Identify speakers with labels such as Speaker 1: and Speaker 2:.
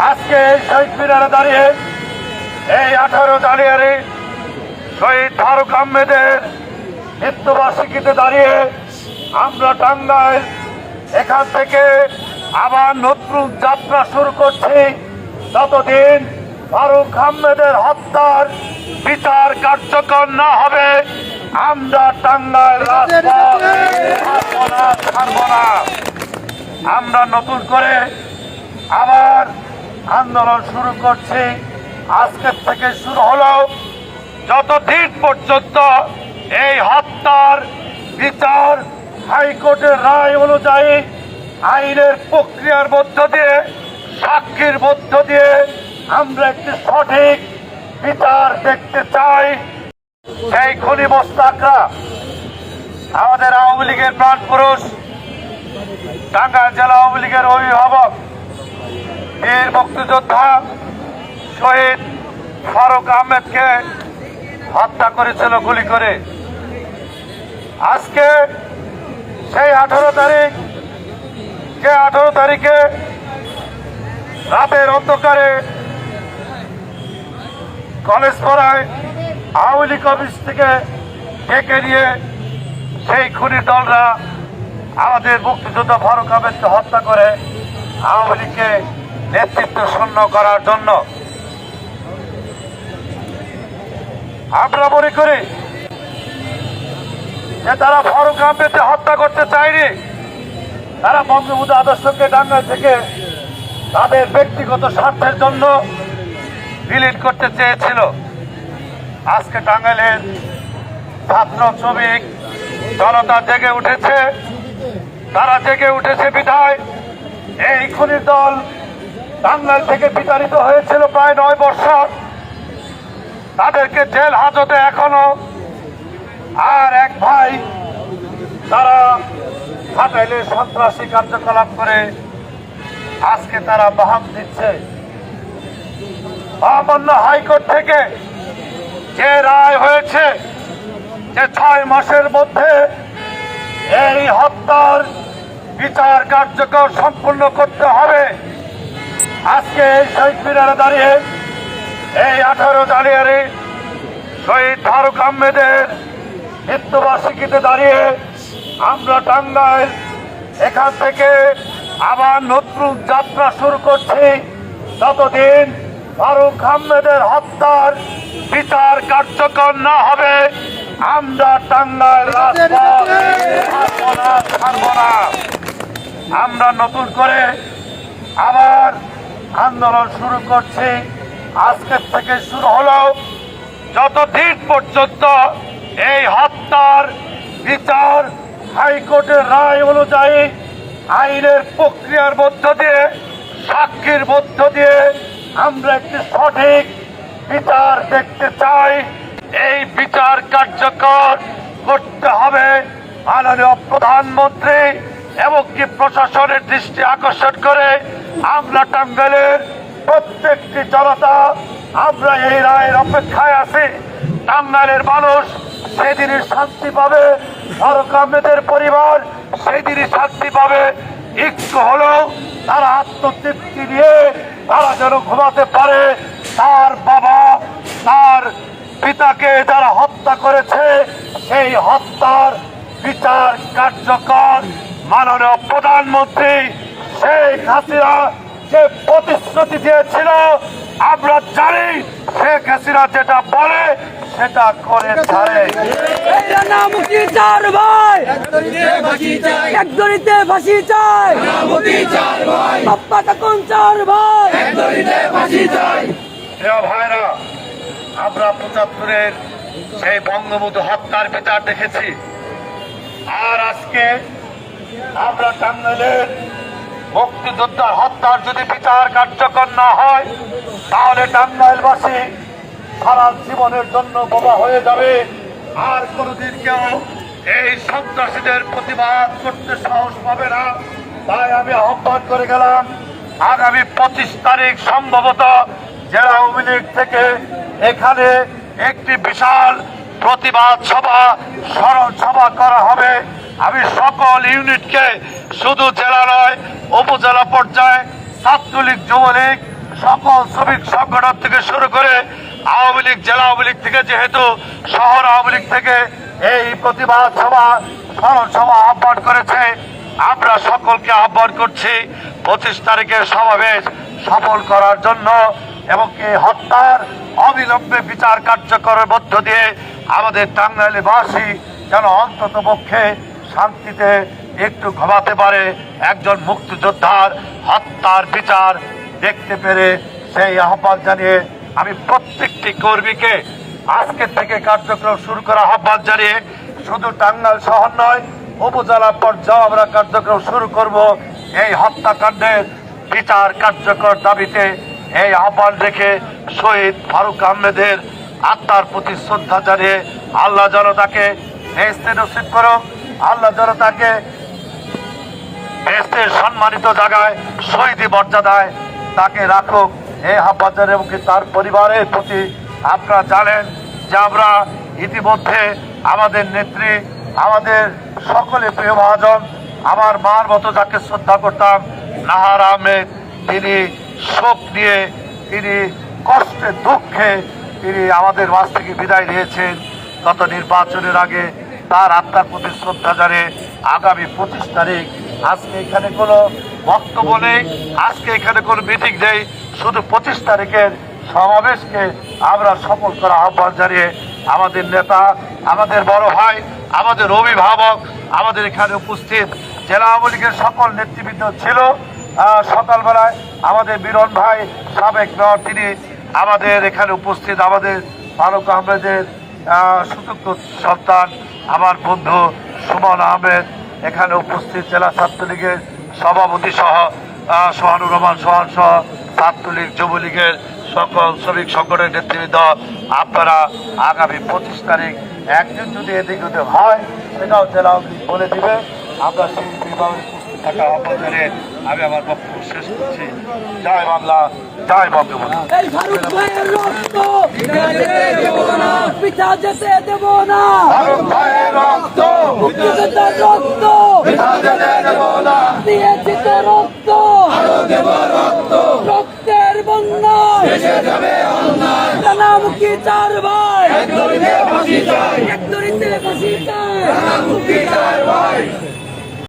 Speaker 1: আজকে এই শহীদ মিনারে দাঁড়িয়ে এই আঠারো জানুয়ারি শহীদ ফারুক আহমেদের মৃত্যুবার্ষিকীতে দাঁড়িয়ে আমরা টাঙ্গাইল এখান থেকে আবার নতুন যাত্রা শুরু করছি ততদিন ফারুক আহমেদের হত্যার বিচার কার্যকর না হবে, আমরা টাঙ্গাইল। আমরা নতুন করে আবার আন্দোলন শুরু করছি। আজকের থেকে শুরু হলো। যতদিন পর্যন্ত এই হত্যার বিচার হাইকোর্টের রায় অনুযায়ী আইনের প্রক্রিয়ার মধ্য দিয়ে, সাক্ষীর মধ্য দিয়ে আমরা একটি সঠিক বিচার দেখতে চাই। সেই খনি মোস্তাকরা আমাদের আওয়ামী লীগের প্রাণ পুরুষ টাঙ্গাইল জেলা আওয়ামী লীগের অভিভাবক বীর মুক্তিযোদ্ধা শহীদ ফারুক আহমেদকে হত্যা করেছিল গুলি করে। আজকে সেই আঠারো তারিখ, যে আঠারো তারিখে রাতের অন্ধকারে কলেজ পড়ায় আওয়ামী লীগ অফিস থেকে ডেকে নিয়ে সেই খুনি দলরা আমাদের মুক্তিযোদ্ধা ফারুক আহমেদকে হত্যা করে আওয়ামী লীগকে নেতৃত্ব শূন্য করার জন্য। আমরা মনে করি। যে তারা ফারুক আহমেদকে হত্যা করতে চায়নি, তারা বঙ্গবন্ধু আদর্শকে ডাঙ্গা থেকে তাদের ব্যক্তিগত স্বার্থের জন্য বিলীন করতে চেয়েছিল। আজকে টাঙ্গাইলের ছাত্র শ্রমিক জনতা জেগে উঠেছে। তারা জেগে উঠেছে বিধায়। এই খুনির দল টাঙ্গাইল থেকে বিতাড়িত হয়েছিল প্রায় নয় বছর। তাদেরকে জেল হাজতে এখনও। আর এক ভাই, তারা ঘাটাইলে সন্ত্রাসী কার্যকলাপ করে আজকে তারা বাহাম দিচ্ছে। মহামান্য হাইকোর্ট থেকে যে রায় হয়েছে যে ছয় মাসের মধ্যে এই হত্যার বিচার কার্যকর সম্পূর্ণ করতে হবে। আজকে এই শহীদ মিনারে দাঁড়িয়ে এই আঠারো জানুয়ারি শহীদ ফারুক আহমেদের মৃত্যুবার্ষিকীতে দাঁড়িয়ে আমরা টাঙ্গাইল এখান থেকে আবার নতুন যাত্রা শুরু করছি ততদিন ফারুক আহমেদের হত্যার বিচার কার্যকর না হবে, আমরা টাঙ্গাইল। আমরা নতুন করে আবার আন্দোলন শুরু করছি। আজকের থেকে শুরু হলো। যতদিন পর্যন্ত এই হত্যার বিচার হাইকোর্টের রায় অনুযায়ী আইনের প্রক্রিয়ার মধ্য দিয়ে, সাক্ষীর মধ্য দিয়ে আমরা একটি সঠিক বিচার দেখতে চাই। এই বিচার কার্যকর করতে হবে। মাননীয় প্রধানমন্ত্রী এবং কি প্রশাসনের দৃষ্টি আকর্ষণ করে আমরা টাঙ্গাইলের প্রত্যেকটি জনতা, আমরা এই রায়ের অপেক্ষায় আছি। টাঙ্গাইলের মানুষ সেদিনই শান্তি পাবে ফারুক পরিবার সেদিনই শান্তি পাবে। একটু হলেও তারা আত্মতৃপ্তি নিয়ে তারা যেন ঘুমাতে পারে, তার বাবা, তার পিতাকে যারা হত্যা করেছে, সেই হত্যার বিচার কার্যকর। মাননীয় প্রধানমন্ত্রী শেখ হাসিনা যে প্রতিশ্রুতি দিয়েছিল, আমরা জানি শেখ হাসিনা যেটা বলে সেটা করে ছাড়ে।
Speaker 2: এইটা চার ভাই এক দড়িতে ফাঁসি চাই বাপ্পা তখন চার ভাই
Speaker 1: ভাইরা আমরা পঁচাত্তরের সেই বঙ্গবন্ধু হত্যার বিচার দেখেছি। আর আজকে আমরা টাঙ্গাইলের মুক্তিযোদ্ধার হত্যার যদি বিচার কার্যকর না হয়, তাহলে টাঙ্গাইলবাসী সারা জীবনের জন্য বোমা হয়ে যাবে। আর কোনোদিন কেউ এই সন্ত্রাসীদের প্রতিবাদ করতে সাহস পাবে না। তাই আমি আহ্বান করে গেলাম, আগামী পঁচিশ তারিখ সম্ভবত জেলা আওয়ামী লীগ থেকে এখানে একটি বিশাল প্রতিবাদ সভা স্মরণ সভা করা হবে। আমি সকল ইউনিটকে শুধু জেলা নয়, উপজেলা পর্যায়ে ছাত্রলীগ, যুবলীগ, সকল শ্রমিক সংগঠন থেকে শুরু করে আওয়ামী লীগ, জেলা আওয়ামী লীগ থেকে যেহেতু শহর আওয়ামী লীগ থেকে এই প্রতিবাদ সভা, স্মরণ সভা আহ্বান করেছে, আমরা সকলকে আহ্বান করছি পঁচিশ তারিখের সমাবেশ সফল করার জন্য এবং কি হত্যার অবিলম্বে বিচার কার্যকরের মধ্য দিয়ে আমাদের টাঙ্গাইলবাসী যেন অন্তত পক্ষে শান্তিতে একটু ঘুমাতে পারে একজন মুক্তিযোদ্ধার হত্যার বিচার দেখতে পেরে সেই আহ্বান জানিয়ে আমি প্রত্যেকটি কর্মীকে আজকে থেকে কার্যক্রম শুরু করা আহ্বান জানিয়ে শুধু টাঙ্গাইল শহর নয়, উপজেলা পর্যায়ে আমরা কার্যক্রম শুরু করব। এই হত্যাকাণ্ডের বিচার কার্যকর দাবিতে এই আহ্বান রেখে শহীদ ফারুক আহমেদের আত্মার প্রতি শ্রদ্ধা জানিয়ে আল্লাহ জনতাকে বেহেস্তে নসিব করো আল্লাহ তাকে বেহেস্তের সম্মানিত জায়গায় শহীদি মর্যাদায় তাকে রাখুক। এই আহ্বান এবং তার পরিবারের প্রতি আপনারা জানেন যে আমরা ইতিমধ্যে আমাদের নেত্রী, আমাদের সকলে প্রিয় মহাজন, আমার মার মতো যাকে শ্রদ্ধা করতাম, নাহার আহমেদ, তিনি শোক নিয়ে, তিনি কষ্টে, দুঃখে তিনি আমাদের মাঝ থেকে বিদায় নিয়েছেন। গত নির্বাচনের আগে তার আত্মার প্রতি শ্রদ্ধা জানিয়ে আগামী পঁচিশ তারিখ আজকে এখানে কোনো বক্তব্য নেই আজকে এখানে কোনো মিটিং নেই শুধু পঁচিশ তারিখের সমাবেশকে আমরা সফল করা আহ্বান জানিয়ে আমাদের নেতা আমাদের বড় ভাই আমাদের অভিভাবক আমাদের এখানে উপস্থিত জেলা আওয়ামী লীগের সকল নেতৃবৃন্দ ছিল। সকালবেলায় আমাদের বিরন ভাই সাবেক মেয়র তিনি আমাদের এখানে উপস্থিত আমাদের ফারুক আহমেদের আহ, সুযোগ্য সন্তান আমার বন্ধু সুমন আহমেদ। এখানে উপস্থিত জেলা ছাত্রলীগের সভাপতি সহ সোহানুর রহমান সোহান সহ ছাত্রলীগ, যুবলীগের সকল শ্রমিক সংগঠনের নেতৃবৃন্দ। আপনারা আগামী পঁচিশ তারিখ একজন যদি এদিক হয়, সেটাও জেলা বলে দিবে। আমরা সেই থাকা আহ্বান জানিয়ে আমি আমার বক্তব্য শেষ করছি। জয় বাংলা জয় বঙ্গবন্ধু।
Speaker 2: পিতা যেতে দেব না।
Speaker 1: রক্ত
Speaker 2: রক্ত দিয়েছি তো রক্ত। রক্তের বন্যায়। রানামুখী চার ভাই? এক দড়িতে ফাঁসি চাই।